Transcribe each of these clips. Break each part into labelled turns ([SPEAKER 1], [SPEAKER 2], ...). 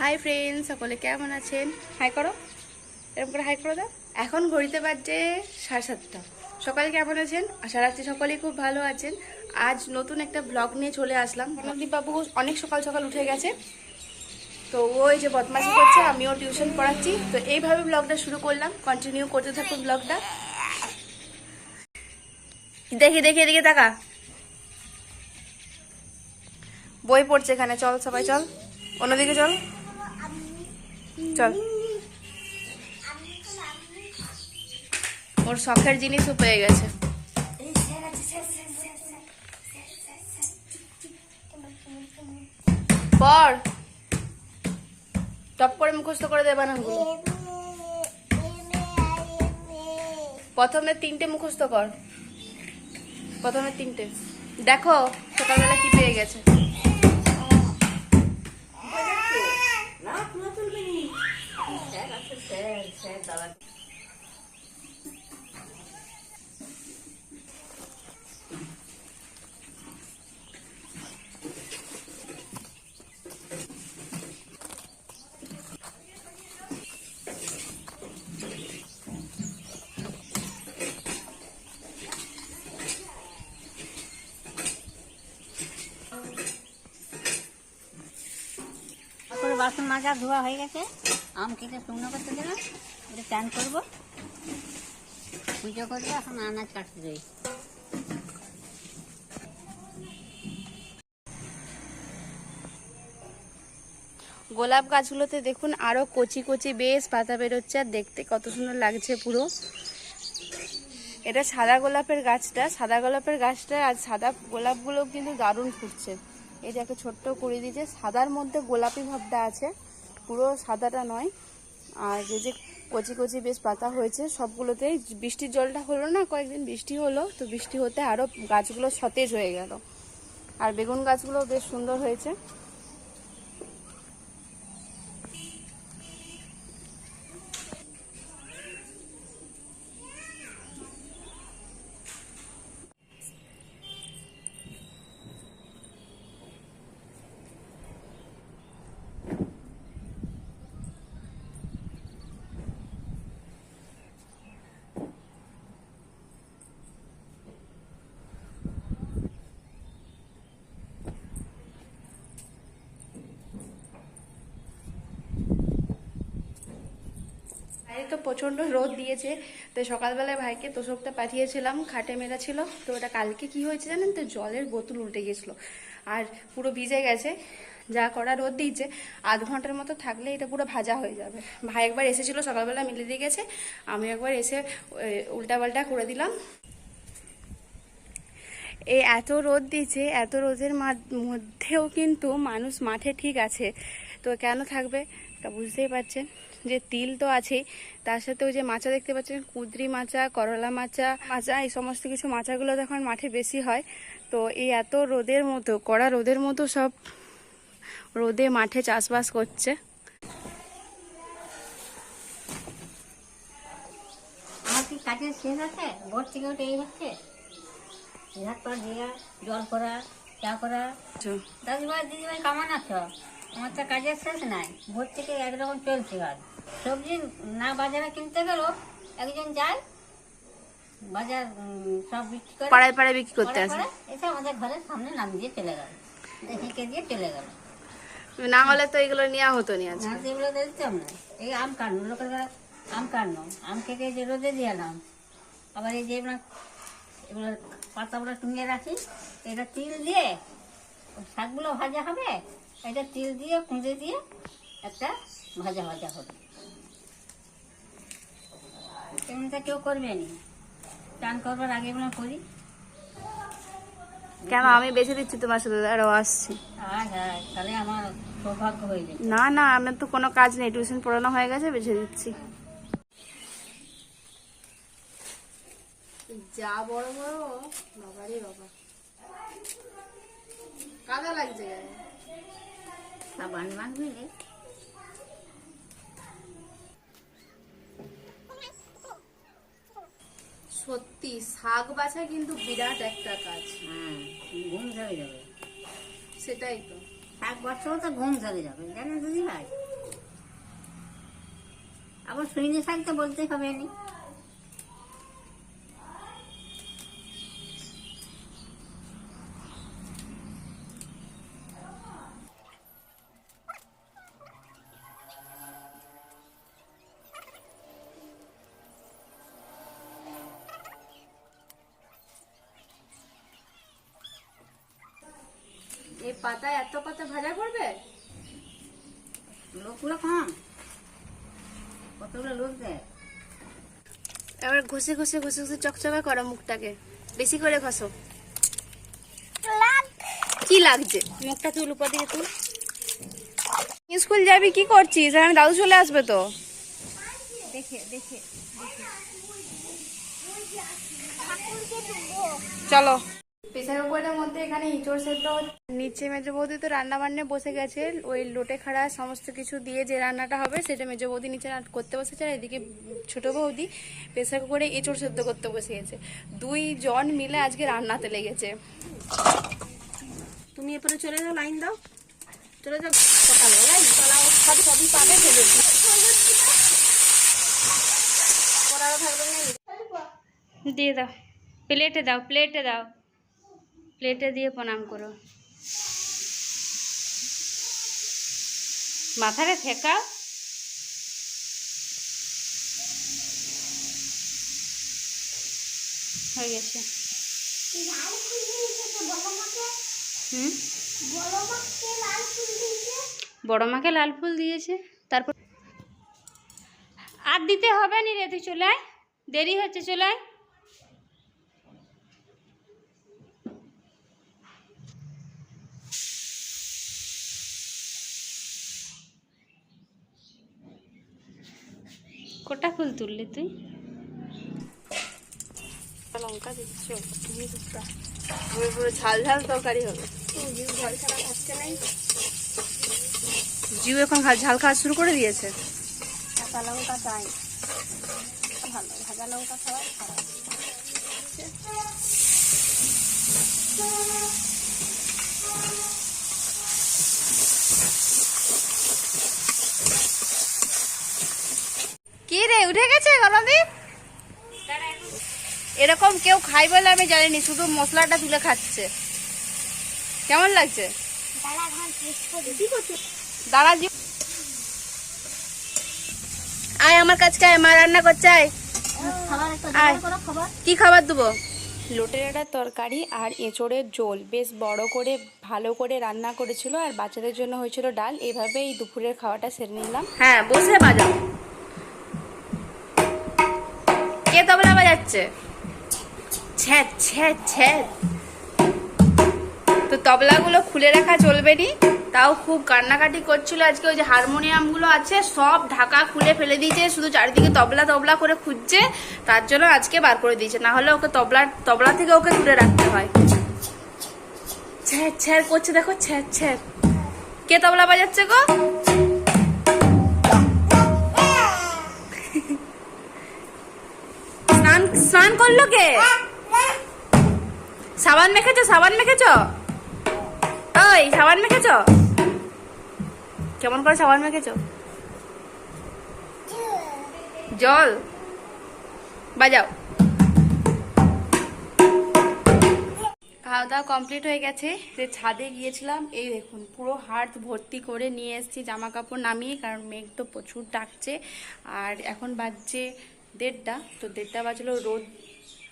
[SPEAKER 1] Hi friend সকলে কেমন আছেন? হাই করো। এরকম করে হাই করো দাও। এখন ঘড়িতে বাজছে সাড়ে সাতটা। সকালে কেমন আছেন? আশা রাখছি সকলেই খুব ভালো আছেন। আজ নতুন একটা ব্লগ নিয়ে চলে আসলাম। বাবু অনেক সকাল সকাল উঠে গেছে। তো ওই যে বদমাশি করছে, আমিও টিউশন পড়াচ্ছি। তো এইভাবে ব্লগটা শুরু করলাম। কন্টিনিউ করতে থাকুন ব্লগটা দেখি দেখি, এদিকে তাকা। বই পড়ছে এখানে। চল সবাই, চল। অন্যদিকে চল। চল। ওর শখের জিনিসও পেয়ে গেছে। টপ করে করে দে বানানগুলো। প্রথমে তিনটে কর। প্রথমে তিনটে। দেখো সকালবেলা কি পেয়ে গেছে।
[SPEAKER 2] করে বাসন মাজা ধোয়া হয়ে গেছে। আম কেটে শুকনো করতে দিলাম এটা চান করব। পুজো করব, এখন আনাজ কাটতে যাই।
[SPEAKER 1] গোলাপ গাছগুলোতে দেখুন আরও কচি কচি বেশ পাতা বেরোচ্ছে, আর দেখতে কত সুন্দর লাগছে পুরো। এটা সাদা গোলাপের গাছটা, সাদা গোলাপের গাছটা আর সাদা গোলাপগুলো কিন্তু দারুণ ফুটছে। যে একটা ছোট্ট কুড়ি দিয়েছে সাদার মধ্যে গোলাপি ভাবটা আছে, পুরো সাদাটা নয়। আর যে যে কচি কচি বেশ পাতা হয়েছে, সবগুলোতেই বৃষ্টির জলটা হলো না, কয়েকদিন বৃষ্টি হলো, তো বৃষ্টি হতে আরও গাছগুলো সতেজ হয়ে গেল। আর বেগুন গাছগুলো বেশ সুন্দর হয়েছে। বাইরে তো প্রচণ্ড রোদ দিয়েছে, তো সকালবেলায় ভাইকে তোষকটা পাঠিয়েছিলাম, খাটে মেরা ছিল, তো ওটা কালকে কি হয়েছে জানেন? তো জলের বোতল উল্টে গেছিল আর পুরো ভিজে গেছে, যা করা রোদ দিয়েছে, আধ ঘণ্টার মতো থাকলে এটা পুরো ভাজা হয়ে যাবে। ভাই একবার এসেছিল, সকালবেলা মিলে দিয়ে গেছে, আমি একবার এসে উল্টা পাল্টা করে দিলাম। এই এত রোদ দিয়েছে, এত রোদের মধ্যেও কিন্তু মানুষ মাঠে ঠিক আছে, তো কেন থাকবে? তা বুঝতেই পারছেন। যে তিল তো আছেই তার সাথে ওই যে মাচা দেখতে পাচ্ছেন কুদ্রি মাচা করলা মাচা মাচা এই সমস্ত কিছু মাচাগুলো যখন মাঠে বেশি হয়। তো এই এত রোদের মতো কড়া রোদের মতো সব রোদে মাঠে চাষবাস করছে।
[SPEAKER 2] কাজের শেষ আছে? ভোর থেকে উঠে এই হচ্ছে? হাত পা দেওয়া জল করা চা করা। দাদিভাই দিদিভাই কেমন আছো? আমার তো কাজের শেষ নাই। ভোর থেকে একরকম চলছে কাজ। সবজি না বাজারে কিনতে গেল একজন যায় বাজার সব বিক্রি করে।
[SPEAKER 1] পাড়ায় পাড়ায় বিক্রি করতে আসে।
[SPEAKER 2] এসে আমাদের ঘরের সামনে নাম দিয়ে চলে গেল। হেঁকে দিয়ে চলে গেল।
[SPEAKER 1] না হলে তো এগুলো নেওয়া হতো নি আজ
[SPEAKER 2] না সেগুলো দিতাম না। এই আম কাটনো লোকের ঘরে আম কাটনো আম কেটে যে রোদে দিয়ে এলাম। আবার এই যে এগুলো এগুলো পাতাগুলো টুঙিয়ে রাখি এটা তিল দিয়ে শাকগুলো ভাজা হবে এটা তিল দিয়ে কুঁজে দিয়ে একটা ভাজা ভাজা হবে। তেমনটা কেউ করবে নি। চান করবার আগে এগুলো করি।
[SPEAKER 1] কেন? আমি বেছে দিচ্ছি তোমার সাথে আরও আসছি।
[SPEAKER 2] হ্যাঁ তাহলে আমার সৌভাগ্য হয়ে যাবে।
[SPEAKER 1] না না আমার তো কোনো কাজ নেই টিউশন পড়ানো হয়ে গেছে বেছে দিচ্ছি। যা বড় বড় বাবারে বাবা। কাদা লাগছে
[SPEAKER 2] Laban man
[SPEAKER 1] সত্যি শাক বাছা কিন্তু বিরাট একটা কাজ।
[SPEAKER 2] হ্যাঁ ঘুম ঝরে যাবে।
[SPEAKER 1] সেটাই তো।
[SPEAKER 2] শাক বাছাও তো ঘুম ঝরে যাবে জানো দিদি ভাই আবার শুইনি শাক তো বলতে হবে না।
[SPEAKER 1] এই পাতায় এত পাতা ভাজা করবে?
[SPEAKER 2] লোকগুলো কম কতগুলো লোক দেয়?
[SPEAKER 1] এবার ঘষে ঘষে ঘষে ঘষে চকচকা করো মুখটাকে। বেশি করে ঘষো। কি লাগছে? মুখটা তুল উপর দিকে তুল। স্কুল যাবি কি করছিস? আমি দাদু চলে আসবে তো।
[SPEAKER 2] দেখে দেখে।
[SPEAKER 1] চলো। প্রেসার কুকারের মধ্যে এখানে ইঁচড় সেদ্ধ নিচে মেজো বৌদি তো রান্না বান্নে বসে গেছে। ওই লোটে খাড়া সমস্ত কিছু দিয়ে যে রান্নাটা হবে সেটা মেজো বৌদি নিচে করতে বসেছে আর এদিকে ছোট বৌদি প্রেসার কুকারে এঁচড় সেদ্ধ করতে বসে গেছে। দুই জন মিলে আজকে রান্নাতে লেগেছে। তুমি এরপরে চলে যাও লাইন দাও। চলে যাও সকালবেলায় তলাও সব সবই পাবে ভেবেছি দিয়ে দাও। প্লেটে দাও প্লেটে দাও। প্লেটে দিয়ে প্রণাম করো। মাথাটা ঠেকাও। হয়ে গেছে। বড় মাকে লাল ফুল দিয়েছে। তারপর আর দিতে হবে নি রে তুই চলে দেরি হচ্ছে, চলে কোটা ফুল তুললি তুই? লঙ্কা দিচ্ছ তুমি পুরো পুরো ঝাল ঝাল তরকারি হবে। ঝাল ছাড়া খাচ্ছে নাই জিউ এখন ঝাল খাওয়া শুরু করে দিয়েছে?
[SPEAKER 2] কাঁচা লঙ্কা চাই। ভালো ভাজা লঙ্কা খাওয়া খারাপ।
[SPEAKER 1] কি রে উঠে গেছে গণদীপ এরকম কেউ খাই বলে আমি জানিনি শুধু মশলাটা তুলে খাচ্ছে। কেমন লাগছে? দাঁড়া আয় আমার কাছে আয় মা রান্না করছে আয়। কি খাবার দেবো? লোটেরাটার তরকারি আর এঁচড়ের ঝোল। বেশ বড় করে ভালো করে রান্না করেছিল আর বাচ্চাদের জন্য হয়েছিল ডাল। এভাবে এই দুপুরের খাওয়াটা সেরে নিলাম। হ্যাঁ বসে বাজাও। বাজাচ্ছে ছ্যাঁত ছ্যাঁত তো তবলাগুলো খুলে রাখা চলবে নি। তাও খুব কান্নাকাটি করছিল আজকে ওই যে হারমোনিয়ামগুলো আছে, সব ঢাকা খুলে ফেলে দিয়েছে, শুধু চারিদিকে তবলা তবলা করে খুঁজছে। তার জন্য আজকে বার করে দিয়েছে। না হলে ওকে তবলা তবলা থেকে ওকে দূরে রাখতে হয়। ছ্যাঁত ছ্যাঁত করছে, দেখো ছ্যাঁত ছ্যাঁত কে তবলা বাজাচ্ছে গো? স্নান করল কে? সাবান মেখেছো সাবান মেখেছো? ওই, সাবান মেখেছো? কেমন করে সাবান মেখেছো? জল। বাজাও। খাওয়া দাওয়া কমপ্লিট হয়ে গেছে। যে ছাদে গিয়েছিলাম, এই দেখুন, পুরো হাত ভর্তি করে নিয়ে এসেছি জামা কাপড় নামিয়ে, কারণ মেঘ তো প্রচুর ডাকছে। আর এখন বাজছে দেড়টা, তো দেড়টা বাজলো, রোদ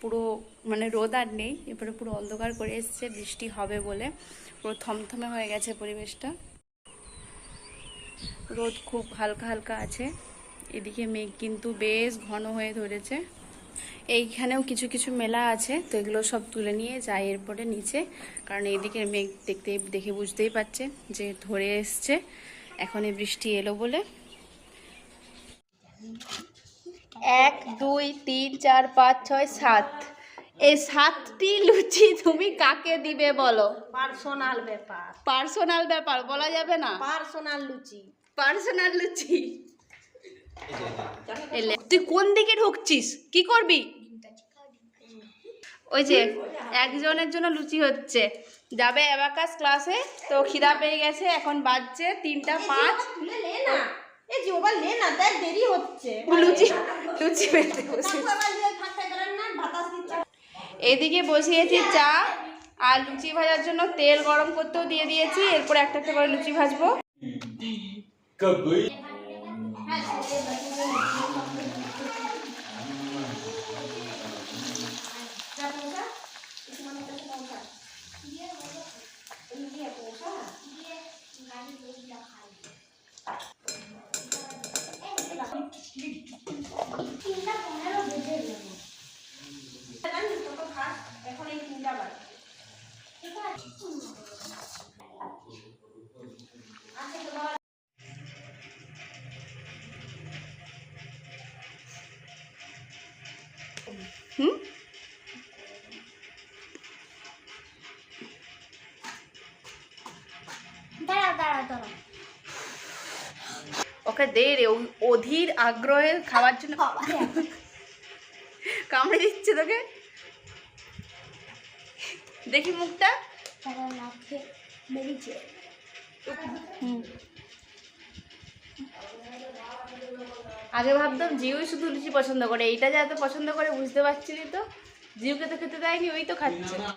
[SPEAKER 1] পুরো মানে রোদ আর নেই, এবারে পুরো অন্ধকার করে এসছে, বৃষ্টি হবে বলে, পুরো থমথমে হয়ে গেছে পরিবেশটা। রোদ খুব হালকা হালকা আছে, এদিকে মেঘ কিন্তু বেশ ঘন হয়ে ধরেছে। এইখানেও কিছু কিছু মেলা আছে, তো এগুলো সব তুলে নিয়ে যায় এরপরে নিচে, কারণ এইদিকে মেঘ দেখতে, দেখে বুঝতেই পারছে যে ধরে এসছে এখন এই বৃষ্টি এলো বলে। এক দুই তিন চার পাঁচ ছয় সাত। এই সাতটি লুচি তুমি কাকে দিবে বলো?
[SPEAKER 2] পার্সোনাল ব্যাপার।
[SPEAKER 1] পার্সোনাল ব্যাপার বলা যাবে না?
[SPEAKER 2] পার্সোনাল লুচি।
[SPEAKER 1] পার্সোনাল লুচি। তুই কোন দিকে ঢুকছিস? কি করবি? ওই যে একজনের জন্য লুচি হচ্ছে। যাবে অ্যাবাকাস ক্লাসে তো খিদা পেয়ে গেছে এখন বাজছে তিনটা পাঁচ।
[SPEAKER 2] লে এ যে ওবার লে না
[SPEAKER 3] দেখ দেরি হচ্ছে।
[SPEAKER 1] লুচি লুচি বেলতে বসে।
[SPEAKER 3] না
[SPEAKER 1] এদিকে বসিয়েছি চা আর লুচি ভাজার জন্য তেল গরম করতেও দিয়ে দিয়েছি এরপর একটা একটা করে লুচি ভাজবো। ওকে দে রে অধীর আগ্রহে খাওয়ার জন্য কামড়ে দিচ্ছে তোকে? দেখি মুখটা। আগে ভাবতাম জিউই শুধু লুচি পছন্দ করে। এইটা যে এত পছন্দ করে বুঝতে পারছিলি তো? জিউকে তো খেতে দেয়নি ওই তো খাচ্ছে।